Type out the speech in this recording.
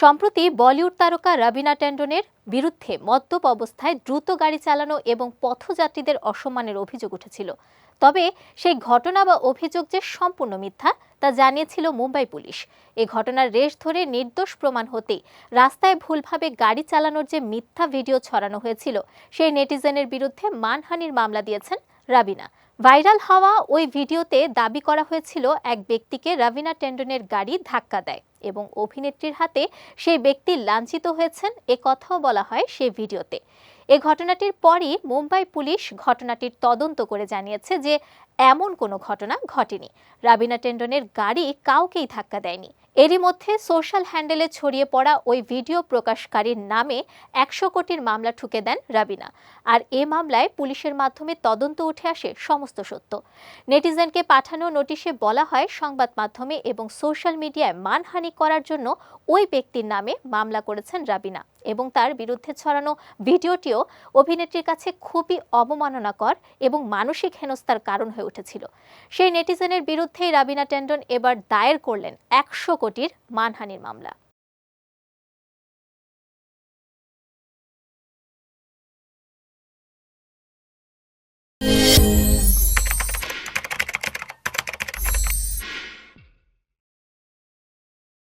সম্প্রতি বলিউড তারকা রাবিনা ট্যান্ডনের বিরুদ্ধে মদ্যপ অবস্থায় দ্রুত গাড়ি চালানো এবং পথযাত্রীদের অসম্মানের অভিযোগ উঠেছিল। তবে সেই ঘটনা বা অভিযোগ যে সম্পূর্ণ মিথ্যা, তা জানিয়েছিল মুম্বাই পুলিশ। এ ঘটনার রেশ ধরে নির্দোষ প্রমাণ হতেই রাস্তায় ভুলভাবে গাড়ি চালানোর যে মিথ্যা ভিডিও ছড়ানো হয়েছিল, সেই নেটিজেনের বিরুদ্ধে মানহানির মামলা দিয়েছেন রাবিনা। ভাইরাল হওয়া ওই ভিডিওতে দাবি করা হয়েছিল, এক ব্যক্তিকে রাবিনা টেন্ডনের গাড়ি ধাক্কা দেয় এবং অভিনেত্রীর হাতে সেই ব্যক্তি লাঞ্ছিত হয়েছেন, এ কথাও বলা হয় সেই ভিডিওতে। এ ঘটনাটির পরই মুম্বাই পুলিশ ঘটনাটির তদন্ত করে জানিয়েছে যে এমন কোনো ঘটনা ঘটেনি। রাবিনা টেন্ডনের গাড়ি কাউকেই ধাক্কা দেয়নি। এরই মধ্যে সোশ্যাল হ্যান্ডেলে ছড়িয়ে পড়া ওই ভিডিও প্রকাশকারীর নামে একশো কোটির মামলা ঠুকে দেন রাবিনা। আর এ মামলায় পুলিশের মাধ্যমে তদন্ত উঠে আসে সমস্ত সত্য। নেটিজেনকে পাঠানো নোটিশে বলা হয়, সংবাদ মাধ্যমে এবং সোশ্যাল মিডিয়ায় মানহানি করার জন্য ওই ব্যক্তির নামে মামলা করেছেন রাবিনা এবং তার বিরুদ্ধে ছড়ানো ভিডিওটিও অভিনেত্রীর কাছে খুবই অবমাননাকর এবং মানসিক হেনস্থার কারণ হয়ে উঠেছিল। সেই নেটিজেনের বিরুদ্ধেই রাবিনা ট্যান্ডন এবার দায়ের করলেন একশো কোটির মানহানির মামলা।